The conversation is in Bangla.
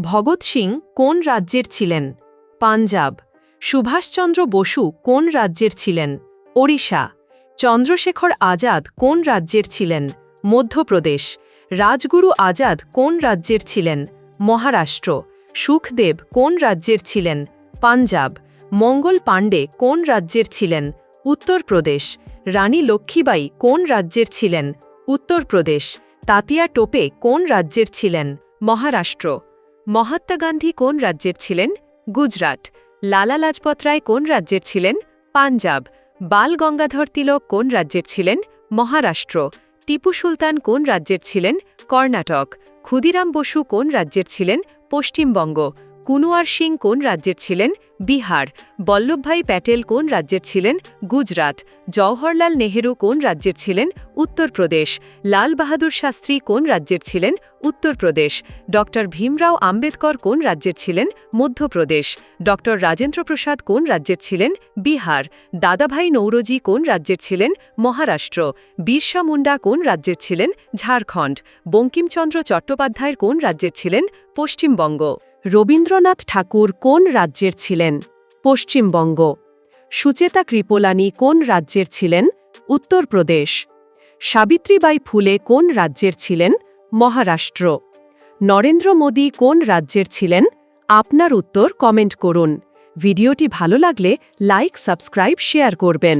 ভগৎ সিং কোন রাজ্যের ছিলেন? পাঞ্জাব। সুভাষচন্দ্র বসু কোন রাজ্যের ছিলেন? ওড়িশা। চন্দ্রশেখর আজাদ কোন রাজ্যের ছিলেন? মধ্যপ্রদেশ। রাজগুরু আজাদ কোন রাজ্যের ছিলেন? মহারাষ্ট্র। সুখদেব কোন রাজ্যের ছিলেন? পাঞ্জাব। মঙ্গল পাণ্ডে কোন রাজ্যের ছিলেন? উত্তরপ্রদেশ। রানী লক্ষ্মীবাই কোন রাজ্যের ছিলেন? উত্তরপ্রদেশ। তাতিয়া টোপে কোন রাজ্যের ছিলেন? মহারাষ্ট্র। মহাত্মা গান্ধী কোন রাজ্যের ছিলেন? গুজরাট। লালা লাজপত রায় কোন রাজ্যের ছিলেন? পাঞ্জাব। বাল গঙ্গাধর তিলক কোন রাজ্যের ছিলেন? মহারাষ্ট্র। টিপু সুলতান কোন রাজ্যের ছিলেন? কর্ণাটক। ক্ষুদিরাম বসু কোন রাজ্যের ছিলেন? পশ্চিমবঙ্গ। কুনুয়ার সিং কোন রাজ্যের ছিলেন? বিহার। বল্লভভাই প্যাটেল কোন রাজ্যের ছিলেন? গুজরাট। জওহরলাল নেহেরু কোন রাজ্যের ছিলেন? উত্তরপ্রদেশ। লাল বাহাদুর শাস্ত্রী কোন রাজ্যের ছিলেন? উত্তরপ্রদেশ। ড ভীমরাও আম্বেদকর কোন রাজ্যের ছিলেন? মধ্যপ্রদেশ। ড রাজেন্দ্র প্রসাদ কোন রাজ্যের ছিলেন? বিহার। দাদাভাই নৌরজি কোন রাজ্যের ছিলেন? মহারাষ্ট্র। বিরসা মুন্ডা কোন রাজ্যের ছিলেন? ঝাড়খণ্ড। বঙ্কিমচন্দ্র চট্টোপাধ্যায়ের কোন রাজ্যের ছিলেন? পশ্চিমবঙ্গ। রবীন্দ্রনাথ ঠাকুর কোন রাজ্যের ছিলেন? পশ্চিমবঙ্গ। সুচেতা কৃপলানি কোন রাজ্যের ছিলেন? উত্তরপ্রদেশ। সাবিত্রীবাই ফুলে কোন রাজ্যের ছিলেন? মহারাষ্ট্র। নরেন্দ্র মোদী কোন রাজ্যের ছিলেন? আপনার উত্তর কমেন্ট করুন। ভিডিওটি ভালো লাগলে লাইক, সাবস্ক্রাইব, শেয়ার করবেন।